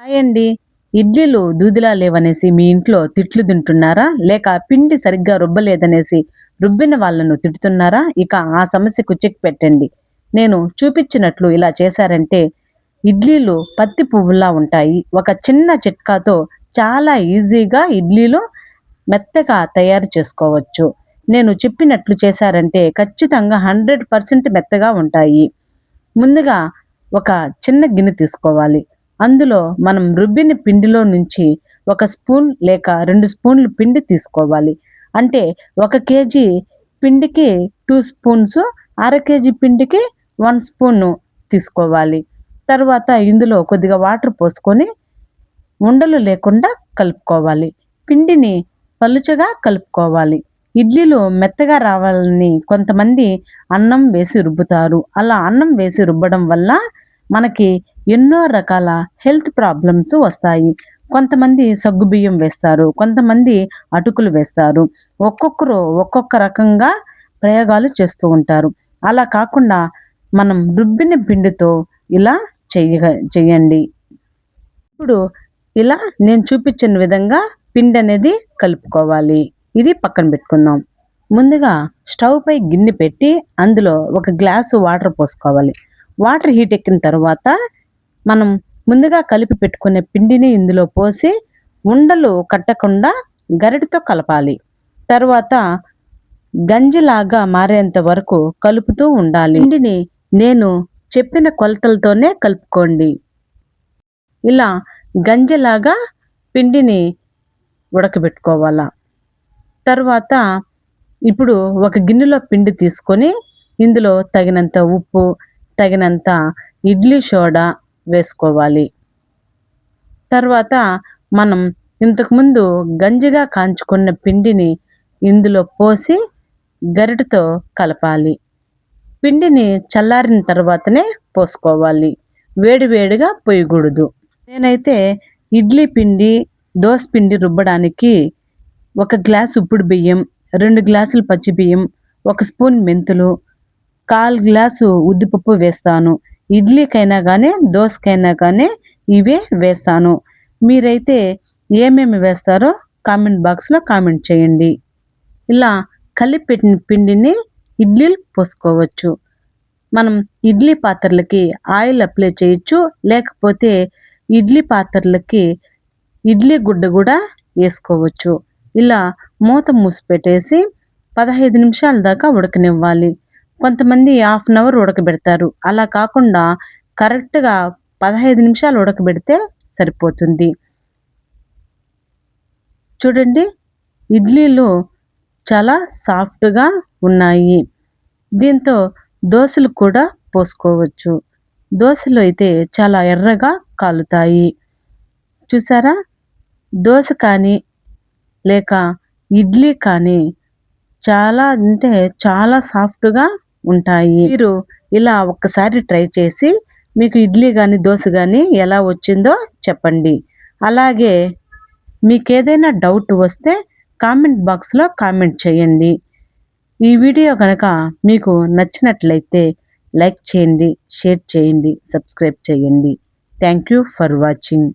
Hi అండి ఇడ్లీలు దూదిలా లేవనేసి మీ ఇంట్లో తిట్లు తింటున్నారా? లేక పిండి సరిగ్గా రుబ్బలేదనేసి రుబ్బిన వాళ్ళను తిడుతున్నారా? ఇక ఆ సమస్యకు చెక్ పెట్టండి. నేను చూపించినట్లు ఇలా చేశారంటే ఇడ్లీలు పత్తి పువ్వులా ఉంటాయి. ఒక చిన్న చిట్కాతో చాలా ఈజీగా ఇడ్లీలు మెత్తగా తయారు చేసుకోవచ్చు. నేను చెప్పినట్లు చేశారంటే ఖచ్చితంగా హండ్రెడ్ పర్సెంట్ మెత్తగా ఉంటాయి. ముందుగా ఒక చిన్న గిన్నె తీసుకోవాలి. అందులో మనం రుబ్బిన పిండిలో నుంచి ఒక స్పూన్ లేక రెండు స్పూన్లు పిండి తీసుకోవాలి. అంటే ఒక కేజీ పిండికి టూ స్పూన్స్ అర కేజీ పిండికి వన్ స్పూన్ తీసుకోవాలి. తర్వాత ఇందులో కొద్దిగా వాటర్ పోసుకొని ఉండలు లేకుండా కలుపుకోవాలి. పిండిని పలుచగా కలుపుకోవాలి. ఇడ్లీలు మెత్తగా రావాలని కొంతమంది అన్నం వేసి రుబ్బుతారు. అలా అన్నం వేసి రుబ్బడం వల్ల మనకి ఎన్నో రకాల హెల్త్ ప్రాబ్లమ్స్ వస్తాయి. కొంతమంది సగ్గుబియ్యం వేస్తారు కొంతమంది అటుకులు వేస్తారు. ఒక్కొక్కరు ఒక్కొక్క రకంగా ప్రయోగాలు చేస్తూ ఉంటారు. అలా కాకుండా మనం రుబ్బిన పిండితో ఇలా చెయ్య చెయ్యండి ఇప్పుడు ఇలా నేను చూపించిన విధంగా పిండి అనేది కలుపుకోవాలి. ఇది పక్కన పెట్టుకుందాం. ముందుగా స్టవ్ పై గిన్నె పెట్టి అందులో ఒక గ్లాసు వాటర్ పోసుకోవాలి. వాటర్ హీట్ ఎక్కిన తర్వాత మనం ముందుగా కలిపి పెట్టుకునే పిండిని ఇందులో పోసి ఉండలు కట్టకుండా గరిటితో కలపాలి. తర్వాత గంజిలాగా మారేంత వరకు కలుపుతూ ఉండాలి. పిండిని నేను చెప్పిన కొలతలతోనే కలుపుకోండి. ఇలా గంజిలాగా పిండిని ఉడకబెట్టుకోవాలా. తర్వాత ఇప్పుడు ఒక గిన్నెలో పిండి తీసుకొని ఇందులో తగినంత ఉప్పు తగినంత ఇడ్లీ సోడా వేసుకోవాలి. తర్వాత మనం ఇంతకుముందు గంజిగా కాంచుకున్న పిండిని ఇందులో పోసి గరిటతో కలపాలి. పిండిని చల్లారిన తర్వాతనే పోసుకోవాలి. వేడివేడిగా పొయ్యకూడదు పోయకూడదు. నేనైతే ఇడ్లీ పిండి దోశ పిండి రుబ్బడానికి ఒక గ్లాస్ ఉప్పుడు బియ్యం రెండు గ్లాసులు పచ్చి బియ్యం ఒక స్పూన్ మెంతులు కాల్ గ్లాసు ఉద్దిపప్పు వేస్తాను. ఇడ్లీకైనా కానీ దోశకైనా కానీ ఇవే వేస్తాను. మీరైతే ఏమేమి వేస్తారో కామెంట్ బాక్స్లో కామెంట్ చేయండి. ఇలా కలిపెట్టిన పిండిని ఇడ్లీలు పోసుకోవచ్చు. మనం ఇడ్లీ పాత్రలకి ఆయిల్ అప్లై చేయొచ్చు లేకపోతే ఇడ్లీ పాత్రలకి ఇడ్లీ గుడ్డ కూడా వేసుకోవచ్చు. ఇలా మూత మూసి పెట్టేసి పదహైదు నిమిషాల దాకా ఉడకనివ్వాలి. కొంతమంది హాఫ్ అన్ అవర్ ఉడకబెడతారు. అలా కాకుండా కరెక్ట్గా పదహైదు నిమిషాలు ఉడకబెడితే సరిపోతుంది. చూడండి ఇడ్లీలు చాలా సాఫ్ట్గా ఉన్నాయి. దీంతో దోశలు కూడా పోసుకోవచ్చు. దోశలు అయితే చాలా ఎర్రగా కాలుతాయి. చూసారా? దోశ కానీ లేక ఇడ్లీ కానీ చాలా అంటే చాలా సాఫ్ట్గా ఉంటాయి. మీరు ఇలా ఒక్కసారి ట్రై చేసి మీకు ఇడ్లీ కానీ దోశ కానీ ఎలా వచ్చిందో చెప్పండి. అలాగే మీకు ఏదైనా డౌట్ వస్తే కామెంట్ బాక్స్లో కామెంట్ చేయండి. ఈ వీడియో కనుక మీకు నచ్చినట్లయితే లైక్ చేయండి షేర్ చేయండి సబ్స్క్రైబ్ చేయండి. Thank you for watching.